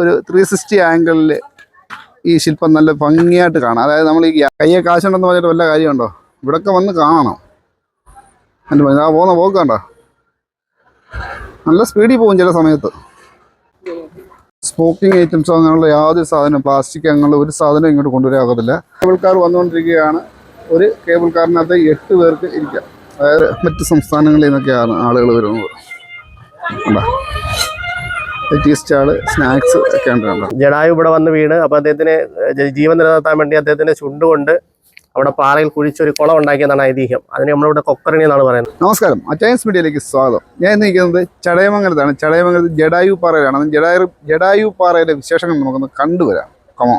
ഒരു three sixty ആംഗിളിൽ ഈ ശില്പം നല്ല ഭംഗിയായിട്ട് കാണാം. അതായത് നമ്മൾ ഈ കയ്യെ കാശുണ്ടെന്ന് പറഞ്ഞിട്ട് വല്ല കാര്യമുണ്ടോ? ഇവിടൊക്കെ വന്ന് കാണണം. എന്റെ ആ പോകുന്ന പോക്ക് നല്ല സ്പീഡിൽ പോകും ചില സമയത്ത്. സ്മോക്കിംഗ് ഐറ്റംസ് അങ്ങനെയുള്ള യാതൊരു സാധനം പ്ലാസ്റ്റിക് അങ്ങനെയുള്ള ഒരു സാധനം ഇങ്ങോട്ട് കൊണ്ടുവരാകത്തില്ല കേബിൾ കാർ വന്നുകൊണ്ടിരിക്കുകയാണ്. ഒരു കേബിൾ കാറിനകത്ത് എട്ട് പേർക്ക് ഇരിക്കാം. അതായത് മറ്റ് സംസ്ഥാനങ്ങളിൽ നിന്നൊക്കെയാണ് ആളുകൾ വരുന്നത്. കണ്ടോ? ടീ സ്നാക്സ് ഒക്കെ ഉണ്ട് കണ്ടോ ജഡായു ഇവിടെ വന്ന് വീണ് അപ്പൊ അദ്ദേഹത്തിന് ജീവൻ നിലനിർത്താൻ വേണ്ടി അദ്ദേഹത്തിന് ചുണ്ടുകൊണ്ട് അവിടെ പാറയിൽ കുഴിച്ചൊരു കുളം ഉണ്ടാക്കിയതാണ് ഐതിഹ്യം. അതിന് നമ്മളിവിടെ കൊക്കരണി എന്നാണ് പറയുന്നത്. നമസ്കാരം അറ്റയൻസ് മീഡിയയിലേക്ക് സ്വാഗതം. ഞാൻ നിൽക്കുന്നത് ചടയമംഗലത്താണ്. ചടയമംഗലത്ത് ജഡായു പാറയിലാണ്. ജഡായു ജഡായു പാറയിലെ വിശേഷങ്ങൾ നമുക്കൊന്ന് കണ്ടുവരാം. കമോ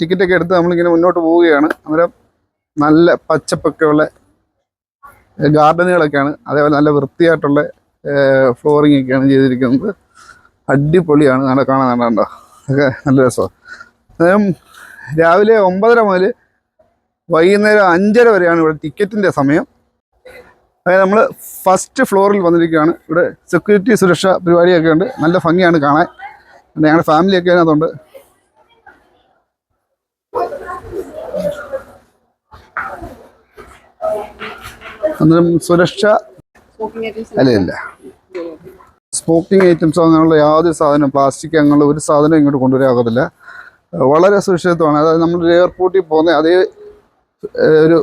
ടിക്കറ്റൊക്കെ എടുത്ത് നമ്മളിങ്ങനെ മുന്നോട്ട് പോവുകയാണ്. അന്നേരം നല്ല പച്ചപ്പൊക്കെയുള്ള ഗാർഡനുകളൊക്കെയാണ് അതേപോലെ നല്ല വൃത്തിയായിട്ടുള്ള ഫ്ലോറിംഗ് ഒക്കെയാണ് ചെയ്തിരിക്കുന്നത്. അടിപൊളിയാണ്. നല്ല കാണാൻ കണ്ടോ? ഒക്കെ നല്ല രസമാണ് അന്നേരം രാവിലെ ഒമ്പതര മുതൽ വൈകുന്നേരം അഞ്ചര വരെയാണ് ഇവിടെ ടിക്കറ്റിന്റെ സമയം. അതായത് നമ്മൾ ഫസ്റ്റ് ഫ്ലോറിൽ വന്നിരിക്കുകയാണ്. ഇവിടെ സെക്യൂരിറ്റി സുരക്ഷ പരിപാടിയൊക്കെ ഉണ്ട്. നല്ല ഭംഗിയാണ് കാണാൻ. ഞങ്ങളുടെ ഫാമിലിയൊക്കെ അതിനകത്തുണ്ട്. അന്നേരം സുരക്ഷ അല്ല ഇല്ല. സ്മോക്കിംഗ് ഐറ്റംസ് അങ്ങനെയുള്ള യാതൊരു സാധനം പ്ലാസ്റ്റിക് അങ്ങനെയുള്ള ഒരു സാധനം ഇങ്ങോട്ട് കൊണ്ടുവരാകത്തില്ല വളരെ സുരക്ഷിതത്വമാണ്. അതായത് നമ്മൾ എയർപോർട്ടിൽ പോകുന്ന അതേ ഒരു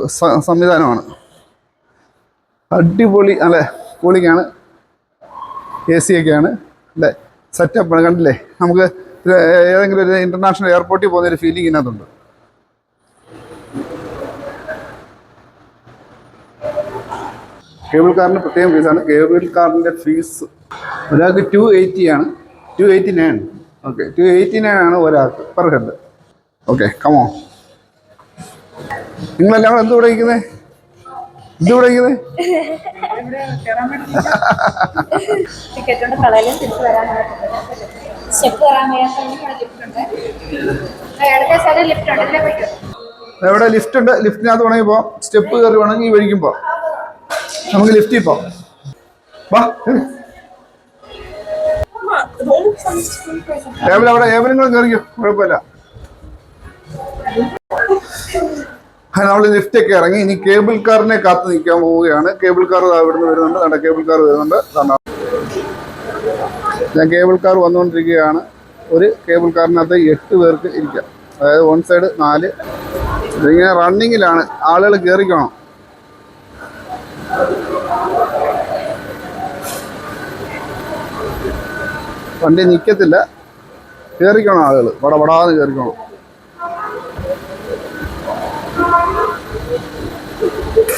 സംവിധാനമാണ്. അടിപൊളി അല്ലെ? കൂളിങ്ങാണ് എ സി ഒക്കെയാണ് അല്ലേ? സെറ്റപ്പാണ് കണ്ടില്ലേ? നമുക്ക് ഏതെങ്കിലും ഒരു ഇന്റർനാഷണൽ എയർപോർട്ടിൽ പോകുന്ന ഒരു ഫീലിംഗ് ഇതിനകത്തുണ്ട്. കേബിൾ കാറിന് പ്രത്യേകം ഫീസാണ് കേബിൾ കാറിന്റെ ഫീസ് ഒരാൾക്ക് ടു എയ്റ്റി ആണ്. Two eighty nine okay two eighty nine ആണ് ഒരാൾക്ക് പെർ ഹെഡ് ഓക്കെ കമോ നിങ്ങളെല്ലാം കൂടെ പഠിക്കുന്നത് ഇതിലെ പറ്റും എവിടെ ലിഫ്റ്റ് ഉണ്ട്? ലിഫ്റ്റിനകത്ത് വേണമെങ്കിൽ പോവാം. സ്റ്റെപ്പ് കയറി വേണമെങ്കിൽ ഈ വഴിക്കും പോവാം. നമുക്ക് ലിഫ്റ്റ് ഇപ്പോ വാ. ഏബിൾ അവിടെ കയറിക്കോ കുഴപ്പമില്ല. നമ്മൾ ലിഫ്റ്റ് ഒക്കെ ഇറങ്ങി. ഇനി കേബിൾ കാറിനെ കാത്തു നിൽക്കാൻ പോവുകയാണ്. കേബിൾ കാർ ഇവിടുന്ന് വരുന്നുണ്ട്. നമ്മുടെ കേബിൾ കാർ വരുന്നുണ്ട്. ഞാൻ കേബിൾ കാർ വന്നുകൊണ്ടിരിക്കുകയാണ്. ഒരു കേബിൾ കാറിനകത്ത് എട്ട് പേർക്ക് ഇരിക്കാം. അതായത് വൺ സൈഡ് നാല്. ഇതിങ്ങനെ റണ്ണിങ്ങിലാണ് ആളുകൾ കയറിക്കണം വണ്ടി നിൽക്കത്തില്ല കയറിക്കണം ആളുകൾ വടവടാന്ന് കയറിക്കണം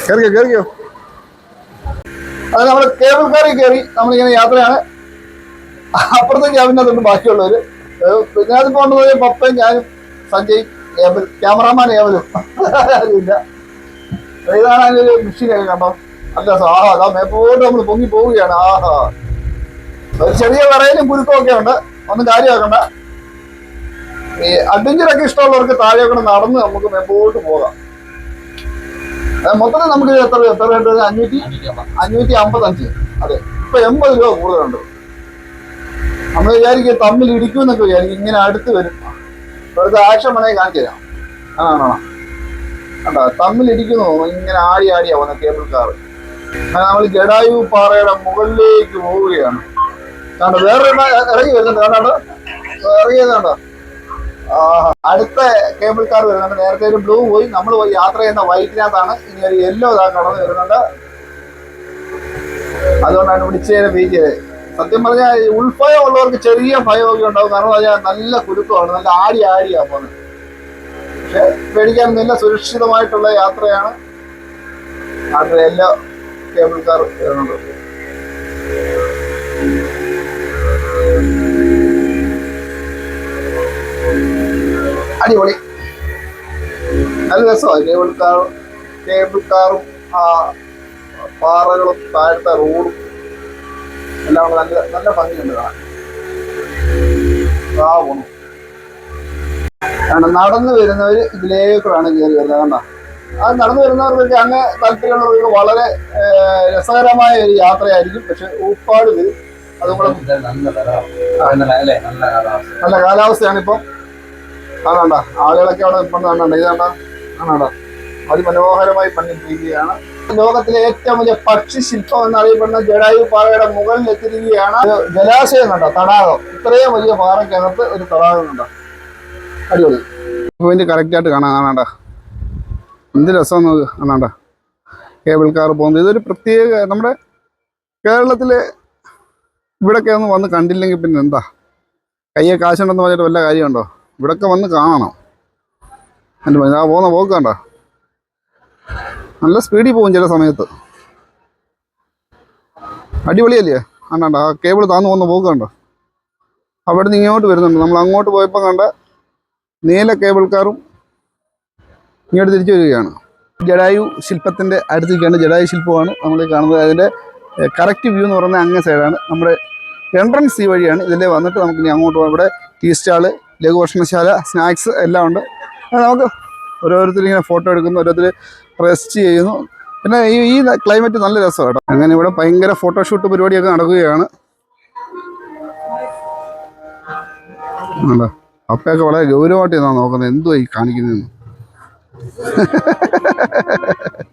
കയറിക്കോ കയറിക്കോ അത് നമ്മൾ കേബിൾ കേറി കയറി നമ്മളിങ്ങനെ യാത്രയാണ്. അപ്പുറത്തെ ക്യാബിനകത്തുണ്ട് ബാക്കിയുള്ളവര്. ഏഹ് പിന്നെ അത് പോകുന്നത് പപ്പയും ഞാനും സഞ്ജയ് ക്യാമറാമാൻ ഏവലും ഇല്ല. ഇതാണ് അതിന്റെ മെഷീനൊക്കെ കണ്ടോ? അല്ല ആഹാ അതാ മേപ്പോട്ട് നമ്മൾ പൊങ്ങി പോവുകയാണ് ആഹാ. ഒരു ചെറിയ വിറയിലും കുരുക്കമൊക്കെ ഉണ്ട്. ഒന്നും കാര്യമാക്കണ്ട. ഈ അഡ്വഞ്ചറൊക്കെ ഇഷ്ടമുള്ളവർക്ക് താഴെ നടന്ന് നമുക്ക് മേപ്പോട്ട് പോകാം. മൊത്തത്തിൽ നമുക്ക് എത്ര എത്ര rate അഞ്ഞൂറ്റി അഞ്ഞൂറ്റി അമ്പത്തഞ്ച്. അതെ ഇപ്പൊ എൺപത് രൂപ കൂടുതലുണ്ട്. നമ്മൾ വിചാരിക്കും തമ്മിൽ ഇടിക്കുമെന്നൊക്കെ വിചാരിക്കും. ഇങ്ങനെ അടുത്ത് വരും. ഇവിടുത്തെ ആക്ഷൻ വേണമെങ്കിൽ കാണിച്ചു ആണോ കണ്ടോ? തമ്മിൽ ഇടിക്കുന്നു ഇങ്ങനെ ആടി ആടിയാ വന്ന കേബിൾ കാർ നമ്മൾ ജഡായു പാറയുടെ മുകളിലേക്ക് പോവുകയാണ്. കണ്ടോ വേറെ ഇറങ്ങി വരുന്നുണ്ട് കണ്ടോ ഇറങ്ങിയത് കണ്ടോ ആ അടുത്ത കേബിൾ കാർ വരുന്നുണ്ട്. നേരത്തെ ഒരു ബ്ലൂ പോയി നമ്മൾ പോയി യാത്ര ചെയ്യുന്ന വൈറ്റിനകത്താണ് ഇനി ഒരു യെല്ലോ ഇതാ കടന്ന് വരുന്നുണ്ട്. അതുകൊണ്ടാണ് വിളിച്ചതിനെ വെയിറ്റ് സത്യം പറഞ്ഞാൽ ഉൾഭയം ഉള്ളവർക്ക് ചെറിയ ഭയമൊക്കെ ഉണ്ടാവും. കാരണം അതിനാൽ നല്ല കുരുക്കമാണ് നല്ല ആടി ആടിയാ പോകുന്നത്. പക്ഷെ പേടിക്കാൻ നല്ല സുരക്ഷിതമായിട്ടുള്ള യാത്രയാണ്. അത് എല്ലാ കേബിൾ കാർ വരുന്നുണ്ട് അടിപൊളി. നല്ല രസമാണ്. കേബിൾ കാർ കേബിൾ കാറും ആ പാറകളും താഴത്തെ റോഡും. എല്ലാം നല്ല നല്ല ഭംഗിയുണ്ട് കാണാൻ. നടന്നു വരുന്നവർ ഇതിലേക്കൂടാണ് കയറി വരുന്നത്. കണ്ട? ആ നടന്നു വരുന്നവർക്കൊക്കെ അങ്ങ് താല്പര്യമുള്ളവർക്ക് വളരെ രസകരമായ ഒരു യാത്രയായിരിക്കും. പക്ഷെ ഊപ്പാട് വരും അതും കൂടെ നല്ല കാലാവസ്ഥയാണ് ഇപ്പം കാണണ്ട. ആളുകളൊക്കെ അവിടെ ഇപ്പം കാണണ്ട. ഇത് കണ്ട കാണണ്ട. അതിമനോഹരമായി പണിയിട്ടിരിക്കുകയാണ് ലോകത്തിലെ ഏറ്റവും വലിയ പക്ഷി ശില്പം എന്നറിയപ്പെടുന്ന ജഡായു പാറയുടെ മുകളിൽ എത്തിയിരിക്കുകയാണ്. ജലാശയം കണ്ടോ തടാകം. ഇത്രയും വലിയ പാറയ്ക്കകത്ത് ഒരു തടാകം കണ്ടോ. അടിപൊളി. കറക്റ്റ് ആയിട്ട് കാണാൻ കാണാണ്ട എന്ത് രസം നോക്ക് കേബിൾ കാർ പോകുന്നത്. ഇതൊരു പ്രത്യേക നമ്മുടെ കേരളത്തിലെ ഇവിടൊക്കെ ഒന്ന് വന്ന് കണ്ടില്ലെങ്കിൽ പിന്നെ എന്താ? കയ്യെ കാശുണ്ടെന്ന് പറഞ്ഞിട്ട് വല്ല കാര്യമുണ്ടോ? ഇവിടൊക്കെ വന്ന് കാണണം. എന്റെ ആ പോകുന്ന പോക്ക് നല്ല സ്പീഡിൽ പോകും ചില സമയത്ത്. അടിപൊളിയല്ലേ? കണ്ടാണ്ട ആ കേബിൾ താന്ന് പോകുന്ന പോക്ക് കണ്ടോ? അവിടെ ഇങ്ങോട്ട് വരുന്നുണ്ട്. നമ്മൾ അങ്ങോട്ട് പോയപ്പോൾ കണ്ട നീല കേബിൾ കാറും ഇങ്ങോട്ട് തിരിച്ചു വരികയാണ്. ജഡായു ശില്പത്തിന്റെ അടുത്തേക്കാണ് ജഡായു ശില്പമാണ് നമ്മൾ കാണുന്നത്. അതിന്റെ കറക്റ്റ് വ്യൂ എന്ന് പറയുന്നത് അങ്ങേ സൈഡാണ് നമ്മുടെ എൻട്രൻസ് ഈ വഴിയാണ്. ഇതിലെ വന്നിട്ട് നമുക്ക് ഇനി അങ്ങോട്ട് പോകാം. ഇവിടെ ടീ സ്റ്റാൾ ലഘുഭക്ഷണശാല സ്നാക്സ് എല്ലാം ഉണ്ട്. അത് നമുക്ക് ഓരോരുത്തർ ഇങ്ങനെ ഫോട്ടോ എടുക്കുന്നു. ഓരോരുത്തർ റെസ്റ്റ് ചെയ്യുന്നു. പിന്നെ ഈ ഈ ക്ലൈമറ്റ് നല്ല രസമാണ് കേട്ടോ. അങ്ങനെ ഇവിടെ ഭയങ്കര ഫോട്ടോഷൂട്ട് പരിപാടിയൊക്കെ നടക്കുകയാണ്. അപ്പയൊക്കെ വളരെ ഗൗരവമായിട്ട് ഞാൻ നോക്കുന്നത് എന്തുവായി കാണിക്കുന്നതെന്ന്?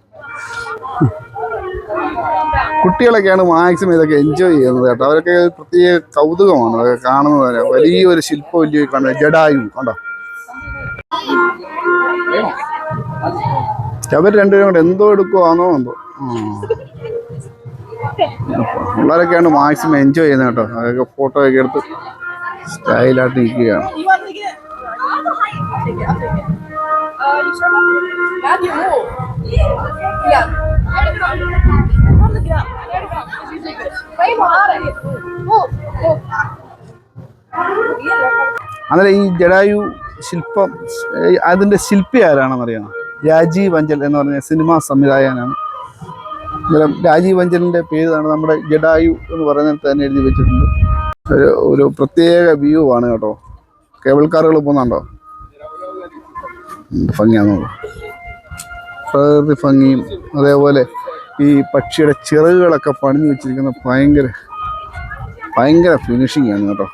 കുട്ടികളൊക്കെയാണ് മാക്സിമം ഇതൊക്കെ എൻജോയ് ചെയ്യുന്നത് കേട്ടോ. അവരൊക്കെ പ്രത്യേക കൗതുകമാണ് അതൊക്കെ കാണുന്നത് വലിയൊരു ശില്പം വലിയ കാണുന്നത് ജഡായു കണ്ടോ? അവർ രണ്ടുപേരും കൂടെ എന്തോ എടുക്കുവാന്നോ എന്തോ. പിള്ളേരൊക്കെയാണ് മാക്സിമം എൻജോയ് ചെയ്യുന്നത് കേട്ടോ. അതൊക്കെ ഫോട്ടോ ഒക്കെ എടുത്ത് സ്റ്റൈലായിട്ട് നിൽക്കുകയാണ് Uh, you. Yeah. There to go. There go. You take. Way more out of here. Move. Move. അന്നേരം ഈ ജഡായു ശില്പം അതിന്റെ ശില്പി ആരാണെന്നറിയാമോ രാജീവ് അഞ്ചൽ എന്ന് പറഞ്ഞ സിനിമാ സംവിധായകനാണ് അന്നേരം രാജീവ് അഞ്ചലിന്റെ പേരാണ് നമ്മുടെ ജഡായു എന്ന് പറയുന്നത് തന്നെ എഴുതി വെച്ചിട്ടുണ്ട് ഒരു ഒരു പ്രത്യേക വ്യൂ ആണ് കേട്ടോ കേബിൾ കാറുകൾ പോകുന്നുണ്ടോ നോക്ക്. പ്രകൃതി ഭംഗിയും അതേപോലെ ഈ പക്ഷിയുടെ ചിറകുകളൊക്കെ പണിഞ്ഞു വെച്ചിരിക്കുന്ന ഭയങ്കര ഭയങ്കര ഫിനിഷിംഗ് ആണ് കേട്ടോ.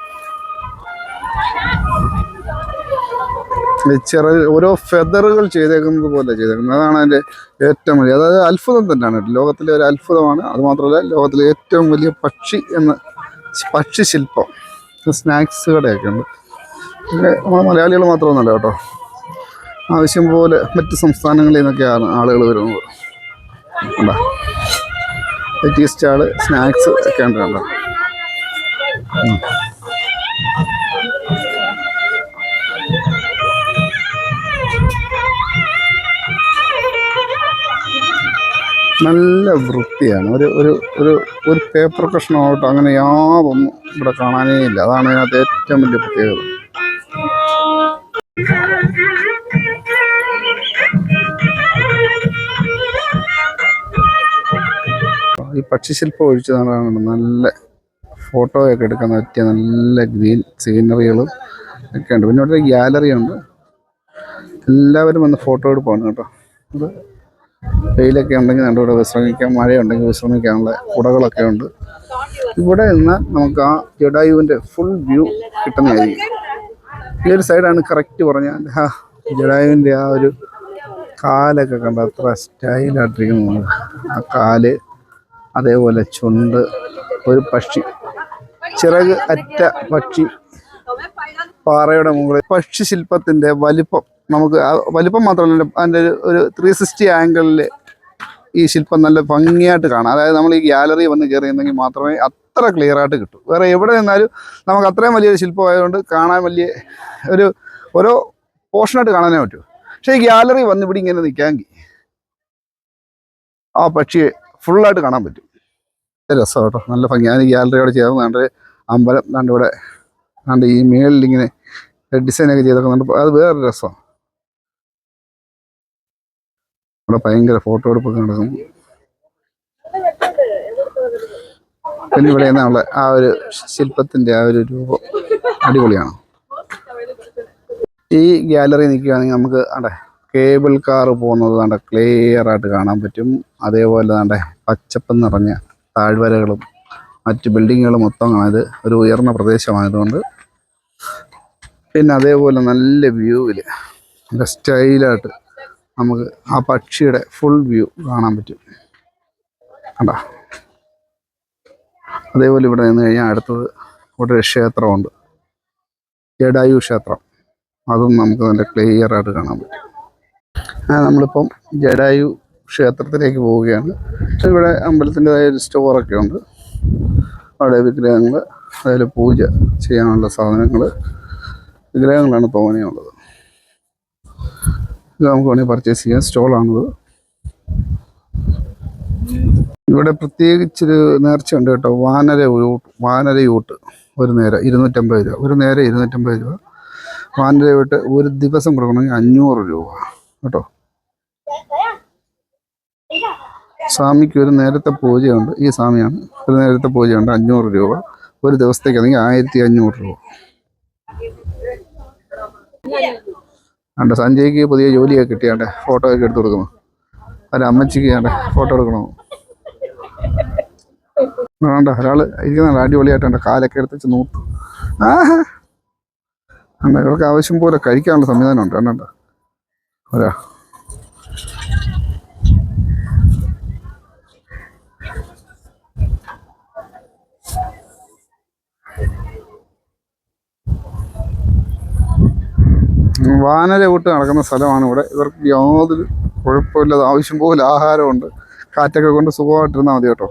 ചിറക് ഓരോ ഫെദറുകൾ ചെയ്തേക്കുന്നത് പോലെ ചെയ്തേക്കുന്നത്. അതാണ് അതിന്റെ ഏറ്റവും വലിയ അതായത് അത്ഭുതം തന്നെയാണ്. ലോകത്തിലെ ഒരു അത്ഭുതമാണ്. അതുമാത്രമല്ല ലോകത്തിലെ ഏറ്റവും വലിയ പക്ഷി എന്ന പക്ഷി ശില്പം സ്നാക്സ് കടയൊക്കെ ഉണ്ട്. നമ്മുടെ മലയാളികൾ മാത്രമൊന്നുമല്ല കേട്ടോ. ആവശ്യം പോലെ മറ്റ് സംസ്ഥാനങ്ങളിൽ നിന്നൊക്കെയാണ് ആളുകൾ വരുന്നത്. ഉണ്ടോ ടീ സ്നാക്സ് ഒക്കെ ഉണ്ട് കണ്ടോ? നല്ല വൃത്തിയാണ്. ഒരു ഒരു ഒരു ഒരു പേപ്പർ കഷ്ണമായിട്ട് അങ്ങനെ യാതൊന്നും ഇവിടെ കാണാനേ ഇല്ല. അതാണ് അതിനകത്ത് ഏറ്റവും വലിയ പ്രത്യേകത. പക്ഷിശില്പം ഒഴിച്ചതാണ് നല്ല ഫോട്ടോയൊക്കെ എടുക്കാൻ പറ്റിയ നല്ല ഗ്രീൻ സീനറികളും ഒക്കെ ഉണ്ട്. പിന്നെ ഇവിടെ ഗ്യാലറി ഉണ്ട്. എല്ലാവരും വന്ന് ഫോട്ടോ എടുപ്പാണ് കേട്ടോ. അത് വെയിലൊക്കെ ഉണ്ടെങ്കിൽ നമ്മുടെ ഇവിടെ വിശ്രമിക്കാം. മഴയുണ്ടെങ്കിൽ വിശ്രമിക്കാനുള്ള കുടകളൊക്കെ ഉണ്ട്. ഇവിടെ നിന്ന് നമുക്ക് ആ ജഡായുവിന്റെ ഫുൾ വ്യൂ കിട്ടുന്നതായിരിക്കും. ഈ ഒരു സൈഡാണ് കറക്റ്റ് പറഞ്ഞാൽ ആ ജഡായുവിന്റെ ആ ഒരു കാലൊക്കെ കണ്ട? അത്ര സ്റ്റൈലായിട്ടിരിക്കുന്നു ആ കാൽ അതേപോലെ ചുണ്ട് ഒരു പക്ഷി ചിറക് അറ്റ പക്ഷി പാറയുടെ മുകളിൽ. പക്ഷി ശില്പത്തിന്റെ വലിപ്പം നമുക്ക് വലിപ്പം മാത്രമല്ല അതിന്റെ ഒരു- ഒരു ത്രീ സിക്സ്റ്റി ആംഗിളിൽ ഈ ശില്പം നല്ല ഭംഗിയായിട്ട് കാണാം. അതായത് നമ്മൾ ഈ ഗാലറി വന്ന് കയറിയിരുന്നെങ്കിൽ മാത്രമേ അത്ര ക്ലിയർ ആയിട്ട് കിട്ടൂ. വേറെ എവിടെ നിന്നാലും നമുക്ക് അത്രയും വലിയൊരു ശില്പമായതുകൊണ്ട് കാണാൻ വലിയ ഒരു ഓരോ പോർഷനായിട്ട് കാണാനേ പറ്റൂ. പക്ഷേ ഈ ഗാലറി വന്ന് ഇവിടെ ഇങ്ങനെ നിൽക്കാമെങ്കിൽ ആ പക്ഷിയെ ഫുള്ളായിട്ട് കാണാൻ പറ്റും. രസം കേട്ടോ നല്ല ഭംഗി. ഞാൻ ഈ ഗാലറിയോട് ചേർന്ന് കണ്ട് അമ്പലം കണ്ട് ഇവിടെ കണ്ട് ഈ മേളിൽ ഇങ്ങനെ ഡിസൈനൊക്കെ ചെയ്തൊക്കെ കണ്ടപ്പോൾ അത് വേറൊരു രസം. ഇവിടെ ഭയങ്കര ഫോട്ടോ എടുപ്പൊക്കെ നടക്കും. പിന്നെ ഇവിടെ നിന്നുള്ള ആ ഒരു ശില്പത്തിന്റെ ആ ഒരു രൂപം അടിപൊളിയാണ്. ഈ ഗ്യാലറി നിൽക്കുകയാണെങ്കിൽ നമുക്ക് അവിടെ കേബിൾ കാർ പോകുന്നത് കണ്ട ക്ലിയർ ആയിട്ട് കാണാൻ പറ്റും. അതേപോലെ അണ്ടേ പച്ചപ്പ് നിറഞ്ഞ താഴ്വരകളും മറ്റ് ബിൽഡിങ്ങുകളും മൊത്തം കാണാം ഒരു ഉയർന്ന പ്രദേശമായതുകൊണ്ട് പിന്നെ അതേപോലെ നല്ല വ്യൂവിൽ നല്ല സ്റ്റൈലായിട്ട് നമുക്ക് ആ പക്ഷിയുടെ ഫുൾ വ്യൂ കാണാൻ പറ്റും. കണ്ട? അതേപോലെ ഇവിടെ നിന്ന് കഴിഞ്ഞാൽ അടുത്തത് ഇവിടെ ഒരു ക്ഷേത്രമുണ്ട്. ജഡായു ക്ഷേത്രം. അതും നമുക്ക് നല്ല ക്ലിയർ ആയിട്ട് കാണാൻ പറ്റും. നമ്മളിപ്പം ജഡായു ക്ഷേത്രത്തിലേക്ക് പോവുകയാണ്. ഇവിടെ അമ്പലത്തിന്റെതായ ഒരു സ്റ്റോറൊക്കെ ഉണ്ട്. അവിടെ വിഗ്രഹങ്ങൾ അതിൽ പൂജ ചെയ്യാനുള്ള സാധനങ്ങൾ വിഗ്രഹങ്ങളാണ് തോനെയുള്ളത് ഇത് നമുക്ക് വേണമെങ്കിൽ പർച്ചേസ് ചെയ്യാം. സ്റ്റോളാണത്. ഇവിടെ പ്രത്യേകിച്ചൊരു നേർച്ചയുണ്ട് കേട്ടോ. വാനര ഊട്ട് വാനരയൂട്ട് ഒരു നേരം ഇരുന്നൂറ്റമ്പത് രൂപ. ഒരു നേരം ഇരുന്നൂറ്റമ്പത് രൂപ. വാനരയൂട്ട് ഒരു ദിവസം കൊടുക്കണമെങ്കിൽ അഞ്ഞൂറ് രൂപ കേട്ടോ. സ്വാമിക്ക് ഒരു നേരത്തെ പൂജയുണ്ട്. ഈ സ്വാമിയാണ്. ഒരു നേരത്തെ പൂജയുണ്ട്. അഞ്ഞൂറ് രൂപ. ഒരു ദിവസത്തേക്കാണെങ്കിൽ ആയിരത്തി അഞ്ഞൂറ് രൂപ. ആണ്ട് സഞ്ജയ്ക്ക് പുതിയ ജോലിയൊക്കെ കിട്ടിയാണ്ട് ഫോട്ടോ ഒക്കെ എടുത്തു കൊടുക്കുന്നു അല്ല അമ്മച്ചിക്ക് ആണ്ട് ഫോട്ടോ എടുക്കണോ? വേണ്ട ഒരാൾ ഇരിക്കുന്നുണ്ട് അടിപൊളിയായിട്ടുണ്ട് കാലൊക്കെ എടുത്ത് നൂത്ത്. ആഹാ. ഉണ്ട് ഇവർക്ക് ആവശ്യം പോലെ കഴിക്കാനുള്ള സംവിധാനം ഉണ്ട്. കണ്ടോ ഒരാ. വാനര കൂട്ട് നടക്കുന്ന സ്ഥലമാണ് ഇവിടെ. ഇവർക്ക് യാതൊരു കുഴപ്പമില്ലാതെ ആവശ്യം പോലെ ആഹാരമുണ്ട്. കാറ്റൊക്കെ കൊണ്ട് സുഖമായിട്ടിരുന്നാൽ മതി കേട്ടോ.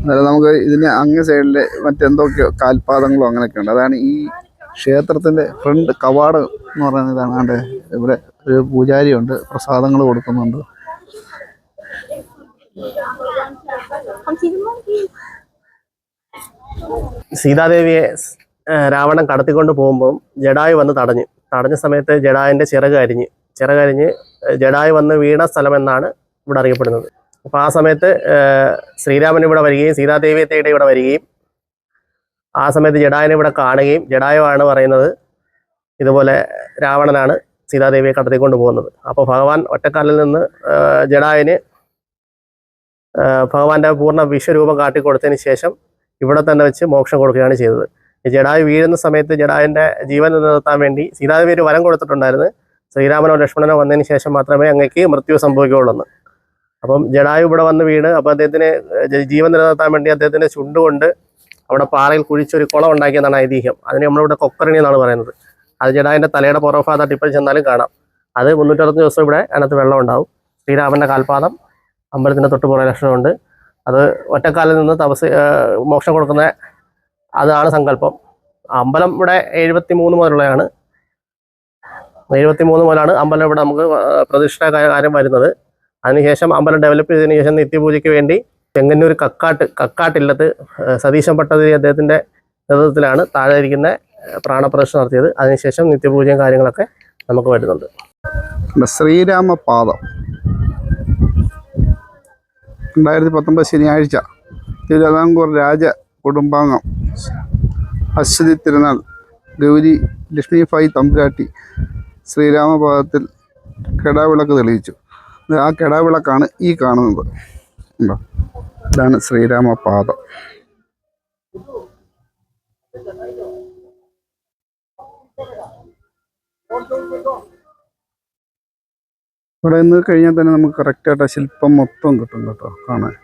അതായത് നമുക്ക് ഇതിന് അങ്ങ് സൈഡിൽ മറ്റെന്തൊക്കെയോ കാൽപാദങ്ങളോ അങ്ങനെയൊക്കെ ഉണ്ട് അതാണ് ഈ ക്ഷേത്രത്തിന്റെ ഫ്രണ്ട് കവാടം എന്ന് പറയുന്ന ഇതാണ്. കണ്ട് ഇവിടെ ഒരു പൂജാരിയുണ്ട്. പ്രസാദങ്ങൾ കൊടുക്കുന്നുണ്ട്. സീതാദേവിയെ രാവണൻ കടത്തിക്കൊണ്ട് പോകുമ്പം ജഡായു വന്ന് തടഞ്ഞു. തടഞ്ഞ സമയത്ത് ജഡായന്റെ ചിറകരിഞ്ഞ് ചിറകരിഞ്ഞ് ജഡായ് വന്ന് വീണ സ്ഥലം എന്നാണ് ഇവിടെ അറിയപ്പെടുന്നത്. അപ്പോൾ ആ സമയത്ത് ശ്രീരാമൻ ഇവിടെ വരികയും സീതാദേവിയെ തേടി ഇവിടെ വരികയും ആ സമയത്ത് ജഡായനെ ഇവിടെ കാണുകയും ജഡായുവാണ് പറയുന്നത് ഇതുപോലെ രാവണനാണ് സീതാദേവിയെ കടത്തിക്കൊണ്ട് പോകുന്നത്. അപ്പോൾ ഭഗവാൻ ഒറ്റക്കാലിൽ നിന്ന് ജഡായന് ഭഗവാന്റെ പൂർണ വിശ്വരൂപം കാട്ടിക്കൊടുത്തതിന് ശേഷം ഇവിടെ തന്നെ വെച്ച് മോക്ഷം കൊടുക്കുകയാണ് ചെയ്തത്. ജഡായു വീഴുന്ന സമയത്ത് ജഡായുവിന്റെ ജീവൻ നിലനിർത്താൻ വേണ്ടി സീതാദേവി ഒരു വരം കൊടുത്തിട്ടുണ്ടായിരുന്നു. ശ്രീരാമനോ ലക്ഷ്മണനോ വന്നതിന് ശേഷം മാത്രമേ അങ്ങേക്ക് മൃത്യു സംഭവിക്കുകയുള്ളൂ അപ്പം ജഡായു ഇവിടെ വന്ന് വീണ് അപ്പോൾ അദ്ദേഹത്തിന് ജീവൻ നിലനിർത്താൻ വേണ്ടി അദ്ദേഹത്തിന്റെ ചുണ്ടുകൊണ്ട് അവിടെ പാറയിൽ കുഴിച്ചൊരു കുളം ഉണ്ടാക്കിയെന്നാണ് ഐതിഹ്യം. അതിന് നമ്മളിവിടെ കൊക്കരണി എന്നാണ് പറയുന്നത്. അത് ജഡായുവിന്റെ തലയുടെ പുറഭാഗത്തായിട്ട് ഇപ്പോൾ ചെന്നാലും കാണാം. അത് മുന്നൂറ്ററുപത്തഞ്ച് ദിവസം ഇവിടെ അതിനകത്ത് വെള്ളം ഉണ്ടാവും. ശ്രീരാമന്റെ കാൽപാദം അമ്പലത്തിന്റെ തൊട്ടുപുറ ലക്ഷണമുണ്ട് അത് ഒറ്റക്കാലിൽ നിന്ന് തപസ് മോക്ഷം കൊടുക്കുന്ന അതാണ് സങ്കല്പം. അമ്പലം ഇവിടെ എഴുപത്തി മൂന്ന് മുതലുള്ളതാണ് എഴുപത്തി മൂന്ന് മുതലാണ് അമ്പലം ഇവിടെ നമുക്ക് പ്രതിഷ്ഠ കാര്യം വരുന്നത്. അതിനുശേഷം അമ്പലം ഡെവലപ്പ് ചെയ്തതിനു ശേഷം നിത്യപൂജയ്ക്ക് വേണ്ടി ചെങ്ങന്നൂർ കക്കാട്ട് കക്കാട്ടില്ലത്ത് സതീശം സതീശൻ പട്ടതിരി അദ്ദേഹത്തിന്റെ നേതൃത്വത്തിലാണ് താഴെ ഇരിക്കുന്ന പ്രാണപ്രദർശനം നടത്തിയത്. അതിനുശേഷം നിത്യപൂജയും കാര്യങ്ങളൊക്കെ നമുക്ക് വരുന്നുണ്ട്. ശ്രീരാമ ശ്രീരാമപാദം. രണ്ടായിരത്തി പത്തൊമ്പത് ശനിയാഴ്ച. തിരുവിതാംകൂർ രാജ കുടുംബാംഗം. അശ്വതി തിരുനാൾ ഗൗരി ലക്ഷ്മിഫായി തമ്പുരാട്ടി ശ്രീരാമപാദത്തിൽ കെടാവിളക്ക് തെളിയിച്ചു. ആ കെടാവിളക്കാണ് ഈ കാണുന്നത്. ഇതാണ് ശ്രീരാമപാദം. ഇവിടെ നിന്ന് കഴിഞ്ഞാൽ തന്നെ നമുക്ക് കറക്റ്റായിട്ട് ആ ശില്പം മൊത്തം കിട്ടും കേട്ടോ. കാണാൻ.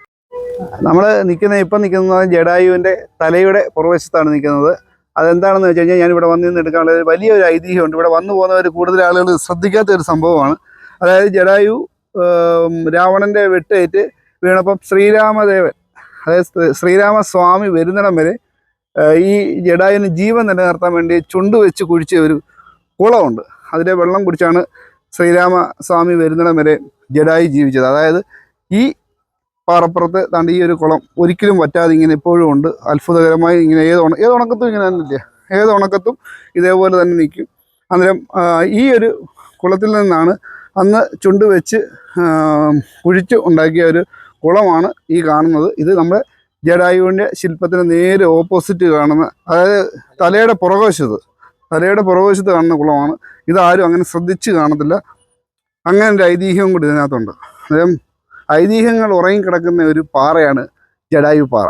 നമ്മൾ നിൽക്കുന്ന ഇപ്പം നിൽക്കുന്നത് ജഡായുവിന്റെ തലയുടെ പുറവശത്താണ് നിൽക്കുന്നത് അതെന്താണെന്ന് വെച്ച് കഴിഞ്ഞാൽ ഞാൻ ഇവിടെ വന്ന് നിന്ന് എടുക്കാനുള്ള ഒരു വലിയൊരു ഐതിഹ്യമുണ്ട്. ഇവിടെ വന്നു പോകുന്നവർ കൂടുതൽ ആളുകൾ ശ്രദ്ധിക്കാത്ത ഒരു സംഭവമാണ്. അതായത് ജഡായു രാവണന്റെ വെട്ടേറ്റ് വീണപ്പം ശ്രീരാമദേവൻ അതായത് ശ്രീരാമസ്വാമി വരുന്നിടം വരെ ഈ ജഡായുവിന് ജീവൻ നിലനിർത്താൻ വേണ്ടി ചുണ്ട് വെച്ച് കുഴിച്ച ഒരു കുളമുണ്ട്. അതിലെ വെള്ളം കുടിച്ചാണ് ശ്രീരാമസ്വാമി വരുന്നിടം വരെ ജഡായു ജീവിച്ചത്. അതായത് ഈ പാറപ്പുറത്ത് താണ്ട് ഈ ഒരു കുളം ഒരിക്കലും വറ്റാതെ ഇങ്ങനെ ഇപ്പോഴും ഉണ്ട്. അത്ഭുതകരമായി ഇങ്ങനെ ഏത് ഉണ ഏത് ഉണക്കത്തും ഇങ്ങനെ തന്നില്ല ഏത് ഉണക്കത്തും ഇതേപോലെ തന്നെ നിൽക്കും. അന്നേരം ഈ ഒരു കുളത്തിൽ നിന്നാണ് അന്ന് ചുണ്ട് വെച്ച് കുഴിച്ച് ഉണ്ടാക്കിയ ഒരു കുളമാണ് ഈ കാണുന്നത്. ഇത് നമ്മുടെ ജഡായുവിന്റെ ശില്പത്തിന് നേരെ ഓപ്പോസിറ്റ് കാണുന്ന അതായത് തലയുടെ പുറകുവശത്ത് തലയുടെ പുറകുവശത്ത് കാണുന്ന കുളമാണ്. ഇതാരും അങ്ങനെ ശ്രദ്ധിച്ച് കാണത്തില്ല. അങ്ങനെ ഒരു ഐതിഹ്യവും കൂടി ഇതിനകത്തുണ്ട്. അന്നേരം ഐതിഹ്യങ്ങൾ ഉറങ്ങിക്കിടക്കുന്ന ഒരു പാറയാണ് ജഡായു പാറ.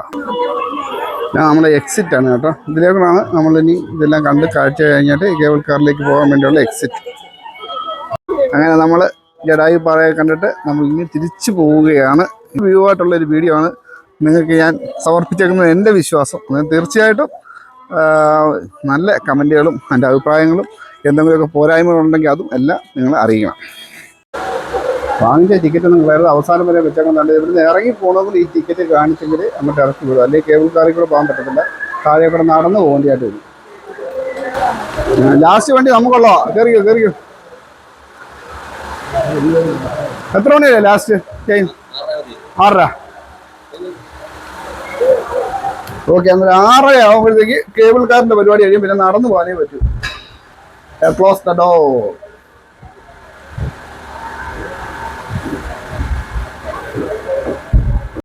നമ്മുടെ എക്സിറ്റ് ആണ് കേട്ടോ. ഇതിലേക്കാണ് നമ്മൾ ഇനി ഇതെല്ലാം കണ്ട് കാഴ്ച കഴിഞ്ഞിട്ട് കേബിൾ കാറിലേക്ക് പോകാൻ വേണ്ടിയുള്ള എക്സിറ്റ് അങ്ങനെ നമ്മൾ ജഡായു പാറയെ കണ്ടിട്ട് നമ്മൾ ഇനി തിരിച്ചു പോവുകയാണ്. വ്യൂ ആയിട്ടുള്ള ഒരു വീഡിയോ ആണ് നിങ്ങൾക്ക് ഞാൻ സമർപ്പിച്ചേക്കുന്നത് എന്റെ വിശ്വാസം. തീർച്ചയായിട്ടും നല്ല കമന്റുകളും എന്റെ അഭിപ്രായങ്ങളും എന്തെങ്കിലുമൊക്കെ പോരായ്മകളുണ്ടെങ്കിൽ അതും എല്ലാം നിങ്ങൾ അറിയിക്കണം. വാങ്ങിച്ച ടിക്കറ്റ് ഒന്നും വേറെ അവസാനം വരെ വെച്ചേക്കുന്നുണ്ട് ഇവിടുന്ന് ഇറങ്ങി പോകണമെങ്കിൽ ഈ ടിക്കറ്റ് കാണിച്ചെങ്കിൽ നമുക്ക് ഇറക്കി വിടും. അല്ലെങ്കിൽ കേബിൾ കാറിൽ കൂടെ പോകാൻ പറ്റത്തില്ല. താഴെ കൂടെ നടന്ന് പോകേണ്ടതായിട്ട് വരും. ലാസ്റ്റ് വണ്ടി നമുക്കുള്ളോ. കയറിയോ കയറിയോ എത്ര മണിയല്ലേ ലാസ്റ്റ് ടൈം ആറര. ഓക്കെ അങ്ങനെ ആറര ആകുമ്പോഴത്തേക്ക് കേബിൾ കാറിന്റെ പരിപാടി കഴിയും. പിന്നെ നടന്നു പോകാനേ പറ്റൂ. Close the door